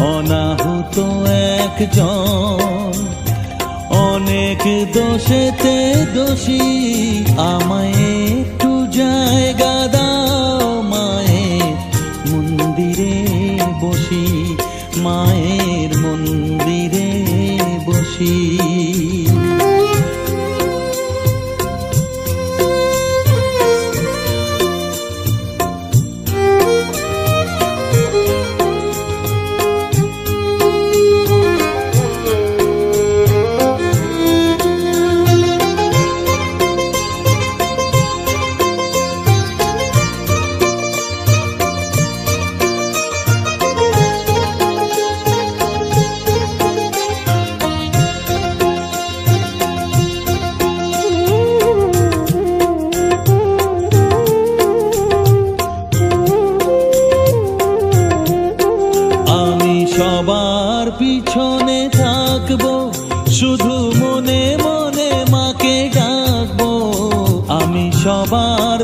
অনাহুত একজন। অনেক দোষেতে দোষী আমায় একটু জায়গা দাও মায়ের মন্দিরে বসি মায়ের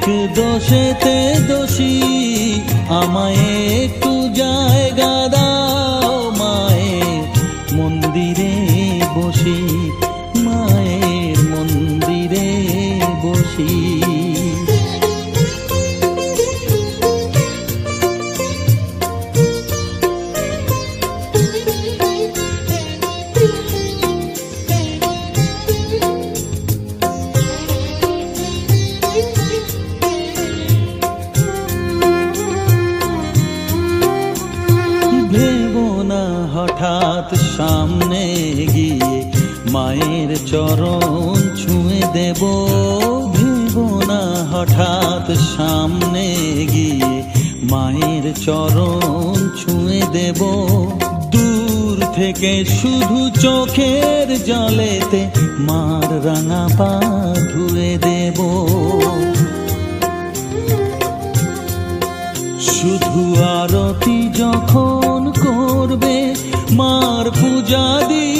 অনেক দোষেতে দোষী আমায় একটু জায়গা দাও। চরণ ছুঁয়ে দেব, ভেবো না হঠাৎ সামনে গিয়ে। মায়ের চরণ ছুঁয়ে দেব, দূর থেকে শুধু চোখের জলেতে মার রাঙা পা ধুয়ে দেব। শুধু আরতি যখন করবে, মার পূজা দি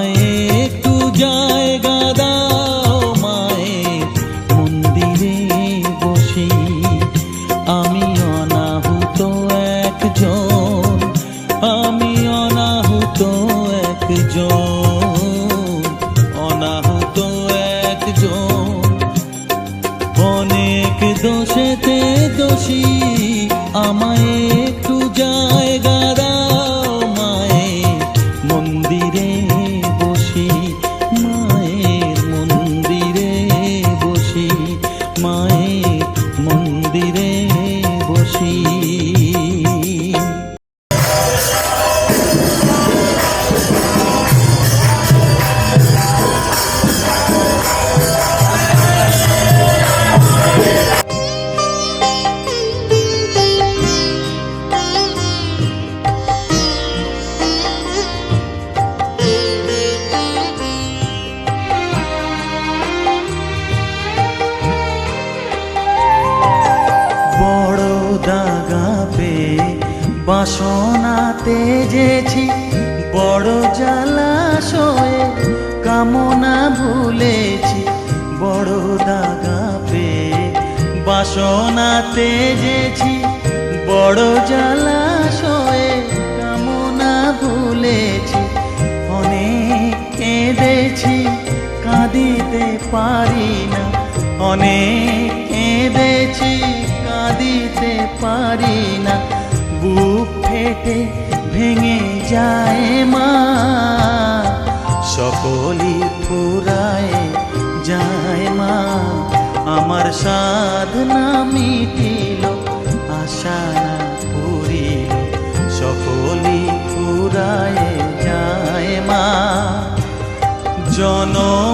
মন্দিরে বসি। বাসনাতে যেছি, বড় জলাশয়ে কামনা ভুলেছি, বড় দাগা পেয়ে বাসনাতে যেছি, বড় জলাশয়ে কামনা ভুলেছি অনেক কেঁদেছি কাঁদিতে পারি না অনেক কেঁদেছি কাঁদিতে পারি না। বুক ফেটে ভেঙে যায় মা। সকলই ফুরায় যায় মা। আমার সাধনা মিটিল, আশা না পুরিল সকলই ফুরায় যায় মা। জনমে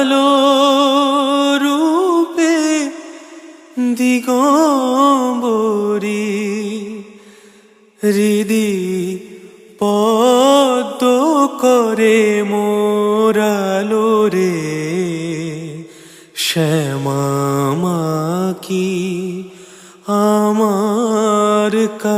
কালো রূপে দিগম্বরী হৃদি পদ্ম করে মোরালো রে শ্যামা কি আমার কালো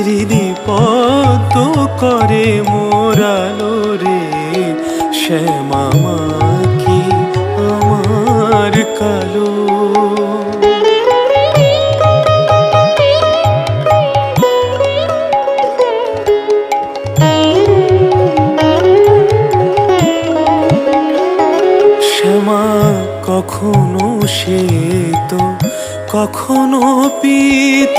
দিগম্বরী হৃদি পদ্ম করে মোরালো রে শ্যামা কি আমার কালো? শ্যামা কখনো শ্বেত, কখনো পীত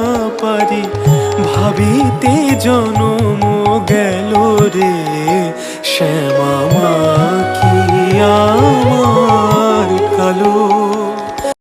ভাবিতে জনম গেল রে শ্যামা মা কি আমার কালো?